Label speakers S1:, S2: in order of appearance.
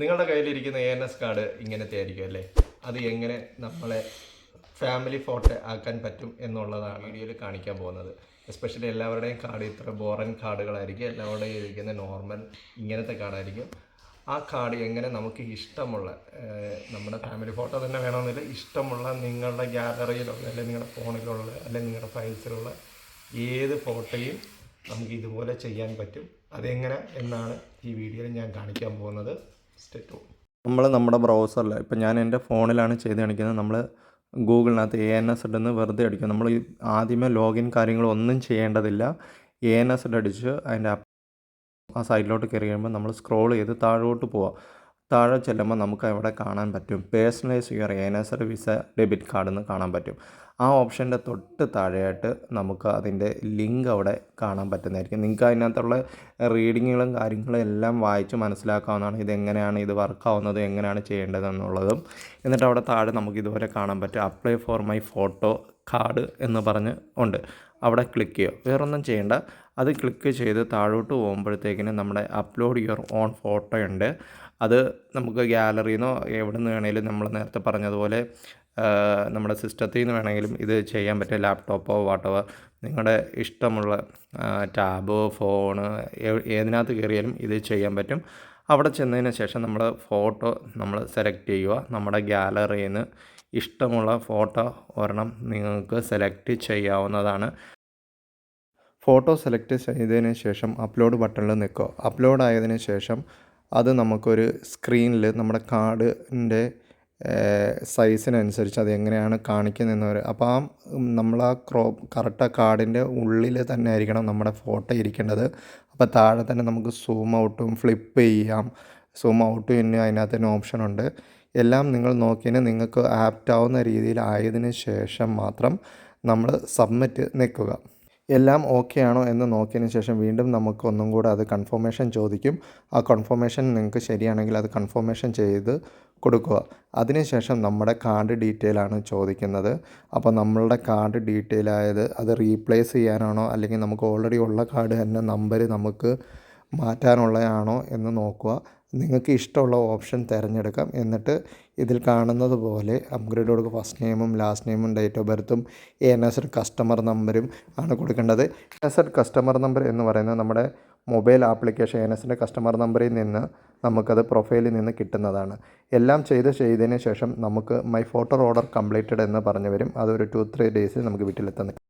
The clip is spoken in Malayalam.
S1: നിങ്ങളുടെ കയ്യിലിരിക്കുന്ന എ എൻ എസ് കാർഡ് ഇങ്ങനത്തെ ആയിരിക്കും അല്ലേ? അത് എങ്ങനെ നമ്മളെ ഫാമിലി ഫോട്ടോ ആക്കാൻ പറ്റും എന്നുള്ളതാണ് വീഡിയോയിൽ കാണിക്കാൻ പോകുന്നത്. എസ്പെഷ്യലി എല്ലാവരുടെയും കാർഡ് ഇത്ര ബോറൻ കാർഡുകളായിരിക്കും എല്ലാവരുടെയും ഇരിക്കുന്ന നോർമൽ ഇങ്ങനത്തെ കാർഡായിരിക്കും ആ കാർഡ് എങ്ങനെ നമുക്ക് ഇഷ്ടമുള്ള നമ്മുടെ ഫാമിലി ഫോട്ടോ തന്നെ വേണമെന്നില്ല. ഇഷ്ടമുള്ള നിങ്ങളുടെ ഗ്യാലറിയിലുള്ള അല്ലെങ്കിൽ നിങ്ങളുടെ ഫോണിലുള്ള അല്ലെങ്കിൽ നിങ്ങളുടെ ഫയൽസിലുള്ള ഏത് ഫോട്ടോയും നമുക്ക് ഇതുപോലെ ചെയ്യാൻ പറ്റും. അതെങ്ങനെ എന്നാണ് ഈ വീഡിയോയിൽ ഞാൻ കാണിക്കാൻ പോകുന്നത്. സ്റ്റെറ്റ് നമ്മൾ നമ്മുടെ ബ്രൗസറിൽ ഇപ്പം ഞാൻ എന്റെ ഫോണിലാണ് ചെയ്ത് കാണിക്കുന്നത്. നമ്മൾ ഗൂഗിളിനകത്ത് എ എൻ എസ് ഇട്ടെന്ന് വെറുതെ അടിക്കും നമ്മൾ ആദ്യമേ ലോഗിൻ കാര്യങ്ങളൊന്നും ചെയ്യേണ്ടതില്ല. എ എൻ എസ് അടിച്ച് അതിന്റെ ആ സൈഡിലോട്ട് കയറി കഴിയുമ്പോൾ നമ്മൾ സ്ക്രോൾ ചെയ്ത് താഴോട്ട് പോവാം. താഴെ ചെല്ലുമ്പോൾ നമുക്ക് അവിടെ കാണാൻ പറ്റും. Personalise your N S R visa debit card എന്ന് കാണാൻ പറ്റും. ആ ഓപ്ഷന്റെ തൊട്ട് താഴെയായിട്ട് നമുക്ക് അതിന്റെ ലിങ്ക് അവിടെ കാണാൻ പറ്റുന്നതായിരിക്കും. നിങ്ങൾക്ക് അതിനകത്തുള്ള റീഡിങ്ങുകളും കാര്യങ്ങളും എല്ലാം വായിച്ച് മനസ്സിലാക്കാവുന്നതാണ്. ഇതെങ്ങനെയാണ് ഇത് വർക്കാവുന്നത് എങ്ങനെയാണ് ചെയ്യേണ്ടതെന്നുള്ളതും. എന്നിട്ട് അവിടെ താഴെ നമുക്ക് ഇതുപോലെ കാണാൻ പറ്റും. Apply for my photo card എന്ന് പറഞ്ഞ് ഉണ്ട്. അവിടെ ക്ലിക്ക് ചെയ്യുക. വേറൊന്നും ചെയ്യേണ്ട. അത് ക്ലിക്ക് ചെയ്ത് താഴോട്ട് പോകുമ്പോഴത്തേക്കിന് നമ്മുടെ അപ്ലോഡ് യുവർ ഓൺ ഫോട്ടോ ഉണ്ട് അത് നമുക്ക് ഗ്യാലറിയിൽ നിന്നോ എവിടെ നിന്ന് വേണമെങ്കിലും നമ്മൾ നേരത്തെ പറഞ്ഞതുപോലെ നമ്മുടെ സിസ്റ്റത്തിൽ നിന്ന് വേണമെങ്കിലും ഇത് ചെയ്യാൻ പറ്റും ലാപ്ടോപ്പോ വാട്ടവർ നിങ്ങളുടെ ഇഷ്ടമുള്ള ടാബോ ഫോണ് ഏതിനകത്ത് കയറിയാലും ഇത് ചെയ്യാൻ പറ്റും. അവിടെ ചെന്നതിന് ശേഷം നമ്മൾ ഫോട്ടോ നമ്മൾ സെലക്ട് ചെയ്യുക. നമ്മുടെ ഗ്യാലറിയിൽ നിന്ന് ഇഷ്ടമുള്ള ഫോട്ടോ ഒരെണ്ണം നിങ്ങൾക്ക് സെലക്ട് ചെയ്യാവുന്നതാണ്. ഫോട്ടോ സെലക്ട് ചെയ്തതിന് ശേഷം അപ്ലോഡ് ബട്ടണിൽ നിൽക്കുക. അപ്ലോഡ് ആയതിനു ശേഷം അത് നമുക്കൊരു സ്ക്രീനിൽ നമ്മുടെ കാർഡിന്റെ സൈസിനനുസരിച്ച് അത് എങ്ങനെയാണ് കാണിക്കുന്നതെന്ന് പറയുക അപ്പോൾ ആ നമ്മൾ ആ ക്രോ കറക്റ്റ് ആ കാർഡിന്റെ ഉള്ളിൽ തന്നെ ആയിരിക്കണം നമ്മുടെ ഫോട്ടോ ഇരിക്കേണ്ടത്. അപ്പോൾ താഴെ തന്നെ നമുക്ക് സൂം ഔട്ടും ഫ്ലിപ്പ് ചെയ്യാം. സൂം ഔട്ട് ഇനി അതിനകത്ത് തന്നെ ഓപ്ഷൻ ഉണ്ട്. എല്ലാം നിങ്ങൾ നോക്കിയതിന് നിങ്ങൾക്ക് ആപ്റ്റാവുന്ന രീതിയിലായതിനു ശേഷം മാത്രം നമ്മൾ സബ്മിറ്റ് നിൽക്കുക. എല്ലാം ഓക്കെ ആണോ എന്ന് നോക്കിയതിന് ശേഷം വീണ്ടും നമുക്ക് ഒന്നും കൂടെ അത് കൺഫർമേഷൻ ചോദിക്കും. ആ കൺഫർമേഷൻ നിങ്ങൾക്ക് ശരിയാണെങ്കിൽ അത് കൺഫർമേഷൻ ചെയ്ത് കൊടുക്കുക. അതിനുശേഷം നമ്മുടെ കാർഡ് ഡീറ്റെയിൽ ആണ് ചോദിക്കുന്നത്. അപ്പോൾ നമ്മളുടെ കാർഡ് ഡീറ്റെയിൽ ആയത് അത് റീപ്ലേസ് ചെയ്യാനാണോ? അല്ലെങ്കിൽ നമുക്ക് ഓൾറെഡി ഉള്ള കാർഡ് തന്നെ നമ്പർ നമുക്ക് മാറ്റാനുള്ളതാണോ എന്ന് നോക്കുക. നിങ്ങൾക്ക് ഇഷ്ടമുള്ള ഓപ്ഷൻ തിരഞ്ഞെടുക്കാം. എന്നിട്ട് ഇതിൽ കാണുന്നത് പോലെ അപ്ഗ്രേഡ് കൊടുക്കുക. ഫസ്റ്റ് നെയിമും ലാസ്റ്റ് നെയിമും ഡേറ്റ് ഓഫ് ബർത്തും എൻ എസ് കസ്റ്റമർ നമ്പരും ആണ് കൊടുക്കേണ്ടത്. എൻ എസ് കസ്റ്റമർ നമ്പർ എന്ന് പറയുന്നത് നമ്മുടെ മൊബൈൽ ആപ്ലിക്കേഷൻ എൻ എസിന്റെ കസ്റ്റമർ നമ്പറിൽ നിന്ന് നമുക്കത് പ്രൊഫൈലിൽ നിന്ന് കിട്ടുന്നതാണ്. എല്ലാം ചെയ്ത് ചെയ്തതിന് ശേഷം നമുക്ക് മൈ ഫോട്ടോ ഓർഡർ കംപ്ലീറ്റഡ് എന്ന് പറഞ്ഞു വരും. അതൊരു ടു ത്രീ ഡേയ്സിൽ നമുക്ക് വീട്ടിലെത്തുന്നത്